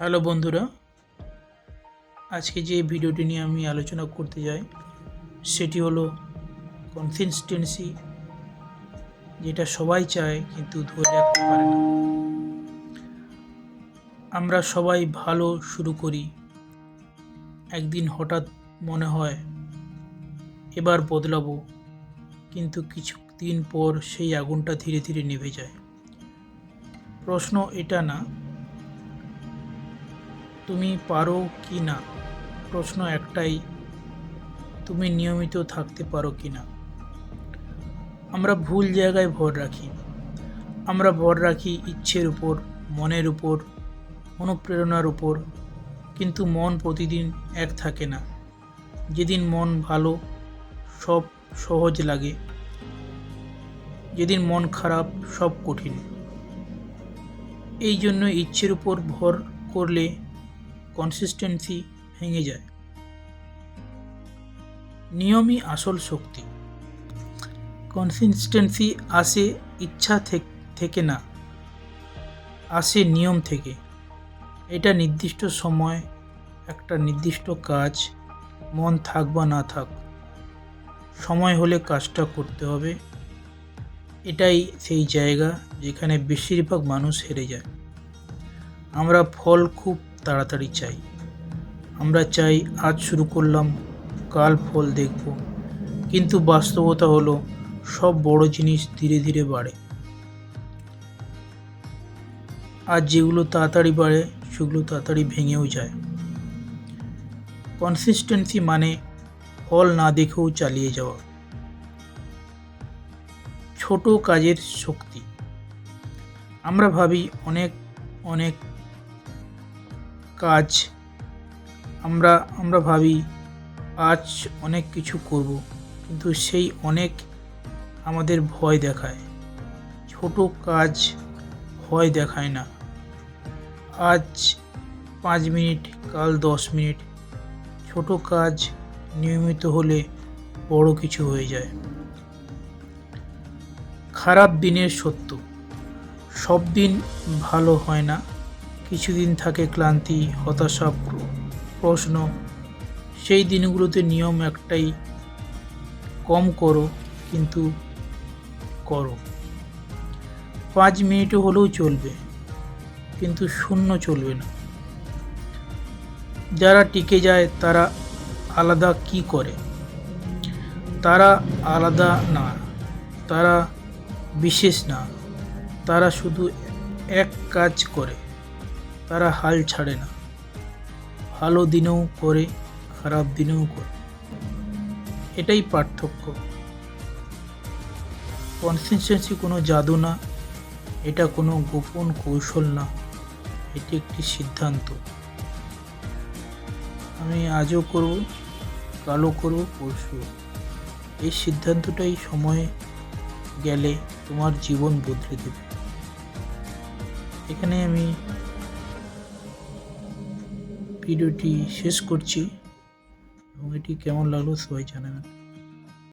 Hello বন্ধুরা, আজকে যে ভিডিওটি নিয়ে আমি আলোচনা করতে যাই, সেটি হলো কনসিস্টেন্সি যেটা সবাই চায় কিন্তু ধরে রাখতে পারে না। আমরা সবাই ভালো শুরু করি। একদিন হঠাৎ মনে হয়, এবার বদলাবো। কিন্তু কিছু দিন পর সেই আগুনটা ধীরে ধীরে নিভে যায়। প্রশ্ন এটা না তুমি পারো কি না? প্রশ্ন একটাই, তুমি নিয়মিত থাকতে পারো কি না? আমরা ভুল জায়গায় ভর রাখি। আমরা ভর রাখি ইচ্ছের উপর, মনের উপর, অনুপ্রেরণার উপর। কিন্তু মন প্রতিদিন এক থাকে না। যেদিন মন ভালো, সব সহজ লাগে। যেদিন মন খারাপ, সব কঠিন। এই জন্য ইচ্ছের উপর ভর করলে কনসিস্টেন্সি ভেঙে যায়। নিয়মই আসল শক্তি। কনসিস্টেন্সি আসে ইচ্ছা থেক- না, আসে নিয়ম থেকে। এটা নির্দিষ্ট সময়, একটা নির্দিষ্ট কাজ, মন থাক বা না থাক। সময় হলে কাজটা করতে হবে। এটাই সেই জায়গা যেখানে বেশিরভাগ মানুষ হেরে যায়। আমরা ফল খুব তাড়াতাড়ি চাই। আমরা চাই আজ শুরু করলাম, কাল ফল দেখব। কিন্তু বাস্তবতা হলো, সব বড় জিনিস ধীরে ধীরে বাড়ে। আর যেগুলো তাড়াতাড়ি বাড়ে, সেগুলো তাড়াতাড়ি ভেঙেও যায়। কনসিস্টেন্সি মানে ফল না দেখেও চালিয়ে যাওয়া। ছোট কাজের শক্তি। আমরা ভাবি অনেক অনেক কাজ। আমরা আমরা ভাবি, আজ অনেক কিছু করব, কিন্তু সেই অনেক আমাদের ভয় দেখায়। ছোট কাজ ভয় দেখায় না। আজ পাঁচ মিনিট, কাল দশ মিনিট। ছোট কাজ নিয়মিত হলে বড় কিছু হয়ে যায়। খারাপ দিনের সত্য। সব দিন ভালো হয় না। কিছুদিন থাকে ক্লান্তি, হতাশা প্রশ্ন। সেই দিনগুলোতে নিয়ম একটাই, কম করো, কিন্তু করো। পাঁচ মিনিটও হলেও চলবে, কিন্তু শূন্য চলবে না। যারা টিকে যায়, তারা আলাদা কি করে? তারা আলাদা না, তারা বিশেষ না, তারা শুধু এক কাজ করে। তারা হাল ছাড়ে না। ভালো দিনেও করে, খারাপ দিনেও করে। এটাই পার্থক্য। কনসিস্টেন্সি কোনো জাদু না, এটা কোনো গোপন কৌশল না, এটি একটি সিদ্ধান্ত। আমি আজও করব, কালও করব পরশু এই সিদ্ধান্তটাই সময়ে গেলে তোমার জীবন বদলে দেবে। এখানে আমি ভিডিওটি শেষ করছি। এবং এটি কেমন লাগল সবাই জানাবেন।